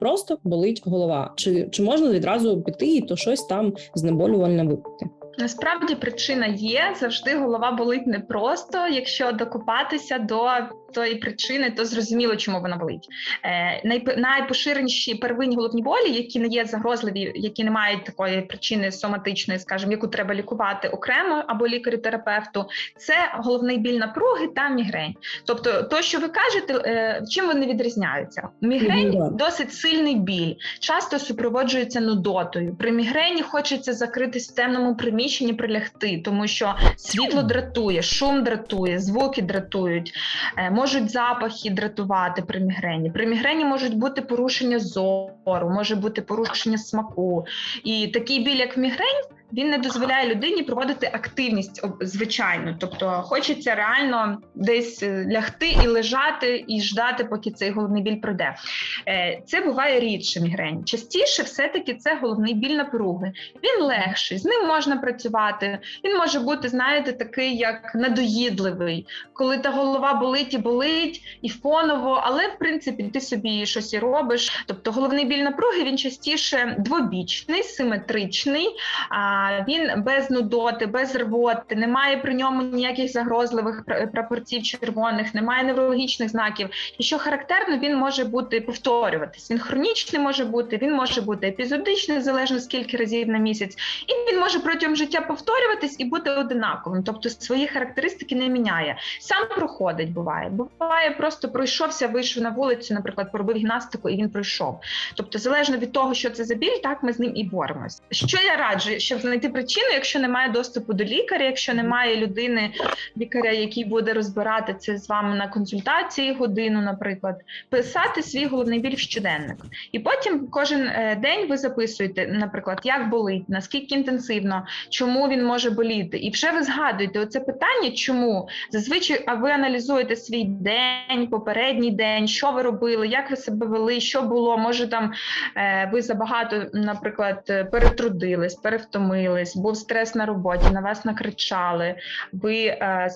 просто болить голова. Чи, чи можна відразу піти і то щось там знеболювальне випити? Насправді причина є завжди голова болить не просто. Якщо докопатися до тої причини, то зрозуміло, чому вона болить. Е, найп- найпоширеніші первинні головні болі, які не є загрозливі, які не мають такої причини соматичної, скажімо, яку треба лікувати окремо або лікарю-терапевту, це головний біль напруги та мігрень. Тобто, то, що ви кажете, е, чим вони відрізняються? Мігрень да. досить сильний біль, часто супроводжується нудотою. При мігрені хочеться закритись в темному приміщенні, прилягти, тому що світло дратує, шум дратує, звуки дратують, е, можуть запахи дратувати при мігрені. При мігрені можуть бути порушення зору, може бути порушення смаку. І такий біль, як мігрень. Він не дозволяє людині проводити активність звичайну, тобто хочеться реально десь е, лягти і лежати, і ждати, поки цей головний біль пройде. Е, Це буває рідше мігрень. Частіше все-таки це головний біль напруги. Він легший, з ним можна працювати. Він може бути, знаєте, такий як надоїдливий, коли та голова болить і болить, і фоново, але в принципі ти собі щось і робиш. Тобто головний біль напруги він частіше двобічний, симетричний. Він без нудоти, без рвоти, немає при ньому ніяких загрозливих пр- прапорців червоних, немає неврологічних знаків. І що характерно, він може бути повторюватись. Він хронічний може бути, він може бути епізодичний, залежно скільки разів на місяць, і він може протягом життя повторюватись і бути одинаковим, тобто свої характеристики не міняє. Сам проходить, буває. Буває, просто пройшовся, вийшов на вулицю, наприклад, поробив гімнастику, і він пройшов. Тобто, залежно від того, що це за біль, так ми з ним і боремось. Що я раджу, щоб знайти причину, якщо немає доступу до лікаря, якщо немає людини, лікаря, який буде розбирати це з вами на консультації годину, наприклад, писати свій головний біль в щоденник. І потім кожен е, день ви записуєте, наприклад, як болить, наскільки інтенсивно, чому він може боліти. І вже ви згадуєте оце питання, чому зазвичай а ви аналізуєте свій день, попередній день, що ви робили, як ви себе вели, що було. Може там е, ви забагато, наприклад, перетрудились, перевтомились, був стрес на роботі, на вас накричали, ви е,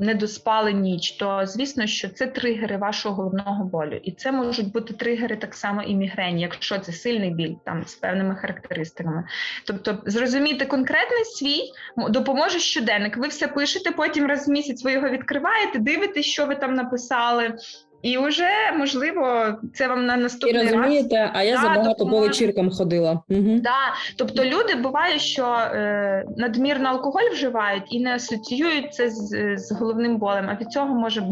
не доспали ніч. То звісно, що це тригери вашого головного болю, і це можуть бути тригери так само і мігрені, якщо це сильний біль там з певними характеристиками. Тобто, зрозуміти конкретний свій допоможе щоденник. Ви все пишете, потім раз в місяць ви його відкриваєте, дивитесь, що ви там написали. І вже можливо це вам на І наступний раз розумієте, а я Да, забагато по вечіркам ходила. Угу. Да, тобто люди буває, що е, надмірно алкоголь вживають і не асоціюють це з, з головним болем. А від цього може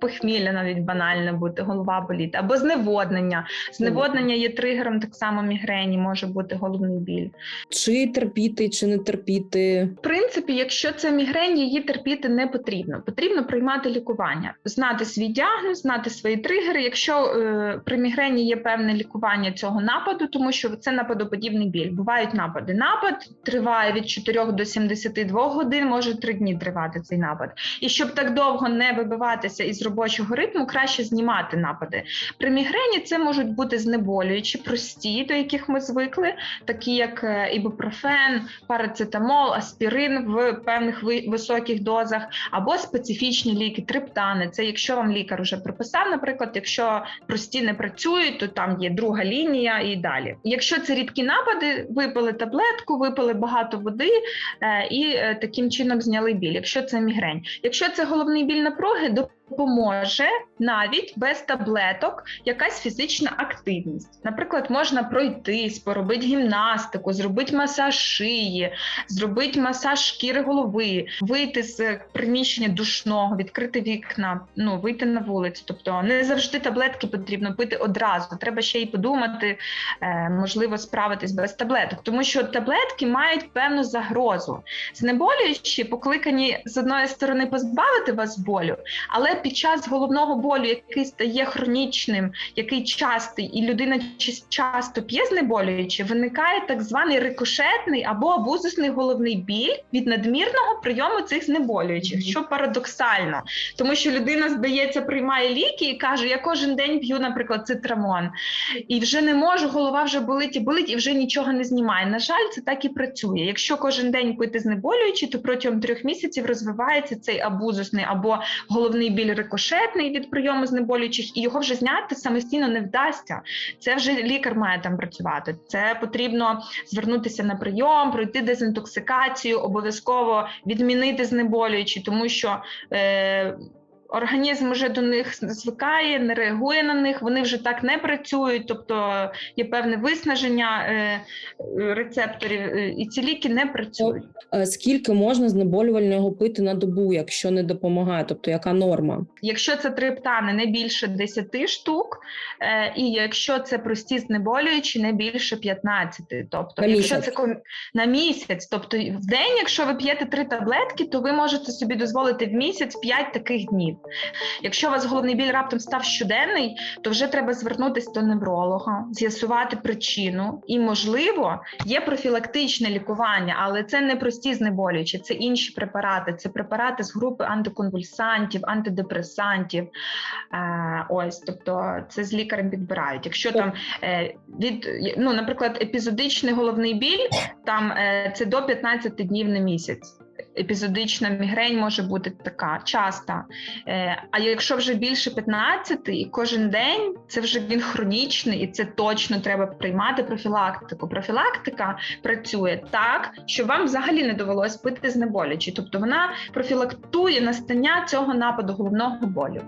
похмілля навіть банальне бути, голова боліти, або зневоднення. Зневоднення є тригером так само мігрені, може бути головний біль. Чи терпіти, чи не терпіти. В принципі, якщо це мігрень, її терпіти не потрібно. Потрібно приймати лікування, знати свій діагноз, знати свої тригери. Якщо е, при мігрені є певне лікування цього нападу, тому що це нападоподібний біль. Бувають напади. Напад триває від 4 до 72 годин, може 3 дні тривати цей напад. І щоб так довго не вибиватися із робочого ритму, краще знімати напади. При мігрені це можуть бути знеболюючі, прості, до яких ми звикли, такі як е, ібупрофен, парацетамол, аспірин в певних високих дозах, або специфічні ліки, триптани. Це якщо вам лікар вже прописав, наприклад, якщо прості не працюють, то там є друга лінія і далі. Якщо це рідкі напади, випили таблетку, випили багато води е, і е, таким чином зняли біль. Якщо це мігрень, якщо це головний біль напруги, допоможе навіть без таблеток якась фізична активність. Наприклад, можна пройтись, поробити гімнастику, зробити масаж шиї, зробити масаж шкіри голови, вийти з приміщення душного, відкрити вікна, ну вийти на вулицю. Тобто не завжди таблетки потрібно пити одразу. Треба ще й подумати, е, можливо, справитись без таблеток, тому що таблетки мають певну загрозу. Знеболюючі покликані з одної сторони позбавити вас болю, але під час головного болю, який стає хронічним, який частий, і людина часто п'є знеболюючи, виникає так званий рикошетний або абузусний головний біль від надмірного прийому цих знеболюючих, що парадоксально, тому що людина, здається, приймає ліки і каже: Я кожен день п'ю, наприклад, цитрамон, і вже не можу, голова вже болить і болить, і вже нічого не знімає. На жаль, це так і працює. Якщо кожен день пити знеболюючі, то протягом трьох місяців розвивається цей абузусний або головний біль біль рикошетний від прийому знеболюючих, і його вже зняти самостійно не вдасться. Це вже лікар має там працювати. Це потрібно звернутися на прийом, пройти дезінтоксикацію, обов'язково відмінити знеболюючі, тому що. Е, Організм вже до них звикає, не реагує на них, вони вже так не працюють, тобто є певне виснаження е, рецепторів, е, і ці ліки не працюють. Е, Скільки можна знеболювального пити на добу, якщо не допомагає? Тобто яка норма? Якщо це триптани, не більше 10 штук, і якщо це прості знеболюючі, не більше 15. Тобто, На якщо місяць. це на місяць, тобто в день, якщо ви п'єте три таблетки, то ви можете собі дозволити в місяць 5 таких днів. Якщо у вас головний біль раптом став щоденний, то вже треба звернутися до невролога, з'ясувати причину, і можливо є профілактичне лікування, але це не прості знеболюючі, це інші препарати. Це препарати з групи антиконвульсантів, антидепресантів. Е, ось, тобто це з лікарем підбирають. Якщо там е, від ну, наприклад, епізодичний головний біль, там е, це до 15 днів на місяць. Епізодична мігрень може бути така часта. Е, а якщо вже більше 15 і кожен день, це вже він хронічний, і це точно треба приймати профілактику. Профілактика працює так, щоб вам взагалі не довелось пити знеболючі. Тобто вона профілактує настання цього нападу головного болю.